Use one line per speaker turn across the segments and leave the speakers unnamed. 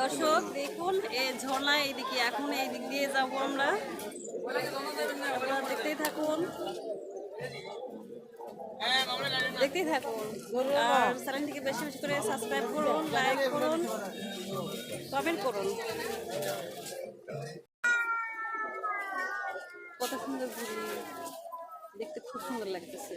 দর্শক, দেখুন এই ঝর্ণা এইদিকে, এখন এই দিক দিয়ে যাব আমরা। আপনারা দেখতেই থাকুন। দেখতেই থাকুন। আর চ্যানেলটিকে বেশি বেশি করে সাবস্ক্রাইব করুন লাইক করুন কমেন্ট করুন। কত সুন্দর দেখতে খুব সুন্দর লাগতেছে।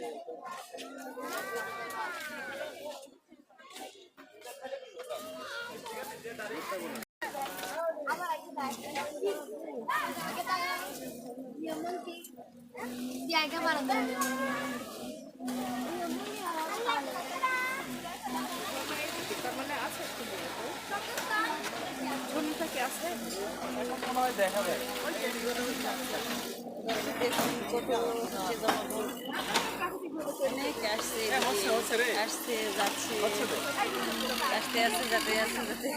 জায়গা বাড়াতে
দেখুন কত হচ্ছে জনগণ অনেক আসছে এদিকে। আসছে যাচ্ছে। আসতে আসতে যাতে আসতে যাতে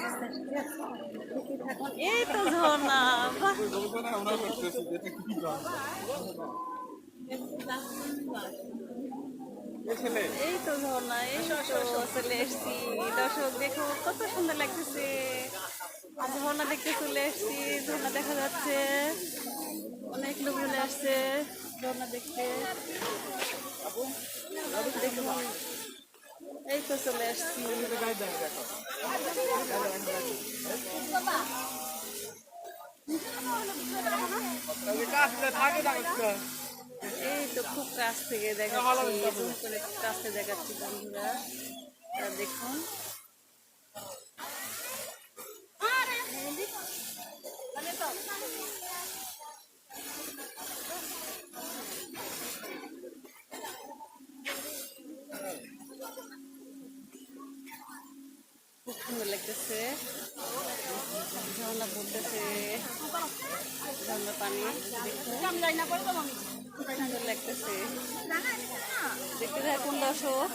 এই তো ঝর্ণা। এই তো ঝর্ণা এই তো চলে এসছি। দর্শক দেখো কত সুন্দর লাগতেছে। ঝর্ণা দেখতে চলে এসছি। ঝর্ণা দেখা যাচ্ছে। অনেক লোক চলে আসছে ঝর্ণা দেখতে। দেখুন এই তো চলে আসছি। এই তো খুব কাছ থেকে দেখাচ্ছি কাছ থেকে দেখাচ্ছি বন্ধুরা। দেখুন। লাগতেছে। ঝর্ণা পড়তেছে। ঝর্ণা পানি সুন্দর লাগতেছে। দেখতে থাকুন দর্শক?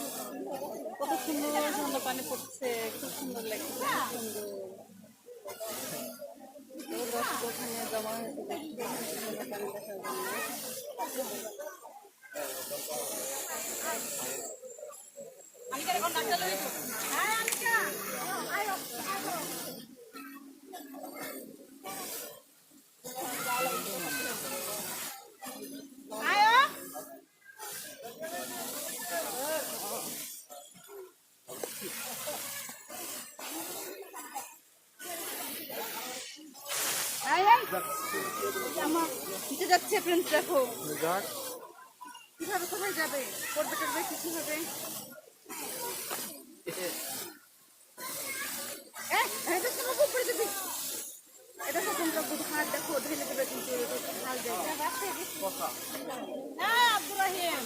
কত সুন্দর ঝর্ণা পানি পড়ছে খুব সুন্দর লাগতেছে সুন্দর। জমা হয়েছে নিচে যাচ্ছে ফ্রেন্ড দেখো। কীভাবে কোথায় যাবে? করবে টরবে কিছু হবে এটা তো তোমরা হাত দেখো ধরে দেবে কিন্তু হাল দেবে। আব্দুর রহিম।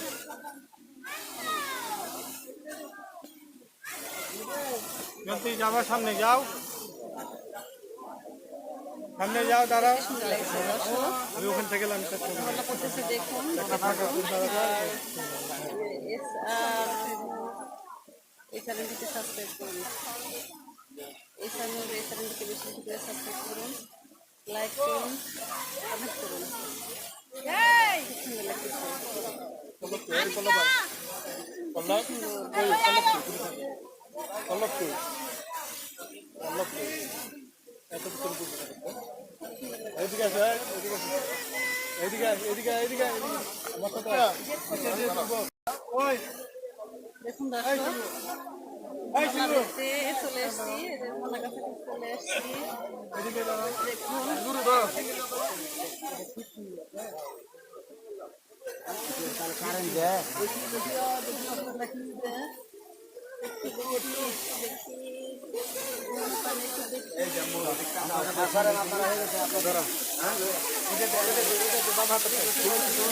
তুই যাবার সামনে যাও। সামনে যাও, দাঁড়াও। আমি ওখান থেকে
করতেছে দেখুন এই চ্যানেলটিকে সাবস্ক্রাইব করুন এই চ্যানেল এই চ্যানেলটিকে বেশি বেশি করে সাবস্ক্রাইব করুন লাইক করুন কমেন্ট করুন
এত
দেখুন চলে এসছি ঝর্ণার কাছে চলে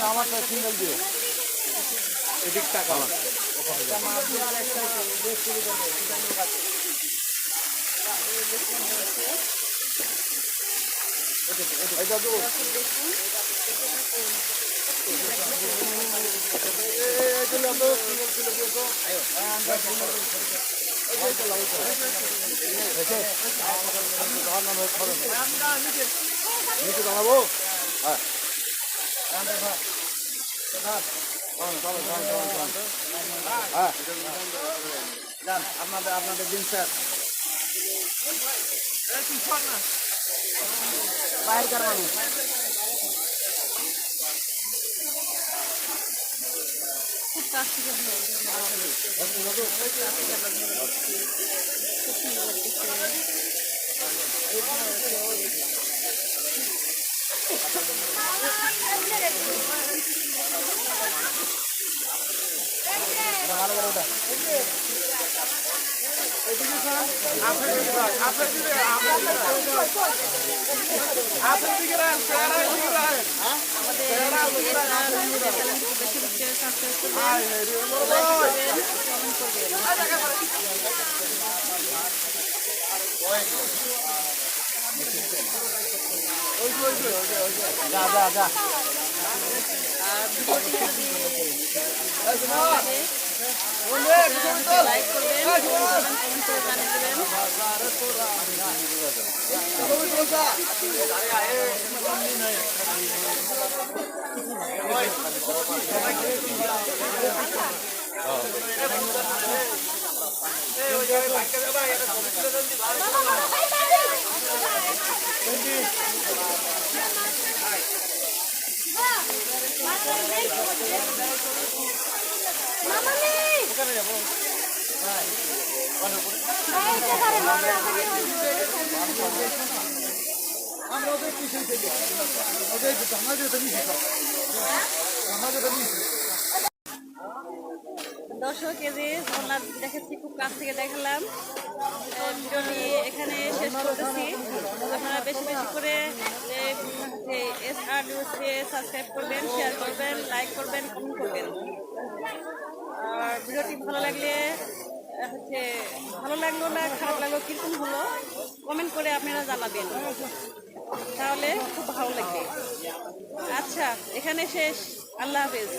আমার তো সিঙ্গেল দিও এদিক টাকা নিচে দাঁড়াবো হ্যাঁ আপনাদের আপনাদের দিন স্যার
বাইরেকার মানুষ
কাছ থেকে
ভালো করে ওটা
আমাদের চ্যানেলটিকে বেশি বেশি সাবস্ক্রাইব করবেন লাইক করবেন কমেন্ট করবেন
যা
আর ভিডিওটি যদি ভালো লাগে চ্যানেলটিকে লাইক করবেন কমেন্ট করে জানিয়ে দেবেন
ওখানে যাব আমরা নিচে
দর্শক, এই ঝর্ণা দেখাচ্ছি, খুব কাছ থেকে দেখালাম। ভিডিওটি এখানে শেষ করতেছি। আপনারা বেশি বেশি করে এস আর নিউজকে সাবস্ক্রাইব করবেন শেয়ার করবেন লাইক করবেন কমেন্ট করবেন। আর ভিডিওটি ভালো লাগলে হচ্ছে ভালো লাগল না, খারাপ লাগল, কীরকম হলো? কমেন্ট করে আপনারা জানাবেন। তাহলে খুব ভালো লাগবে। আচ্ছা এখানে শেষ। আল্লাহ হাফেজ।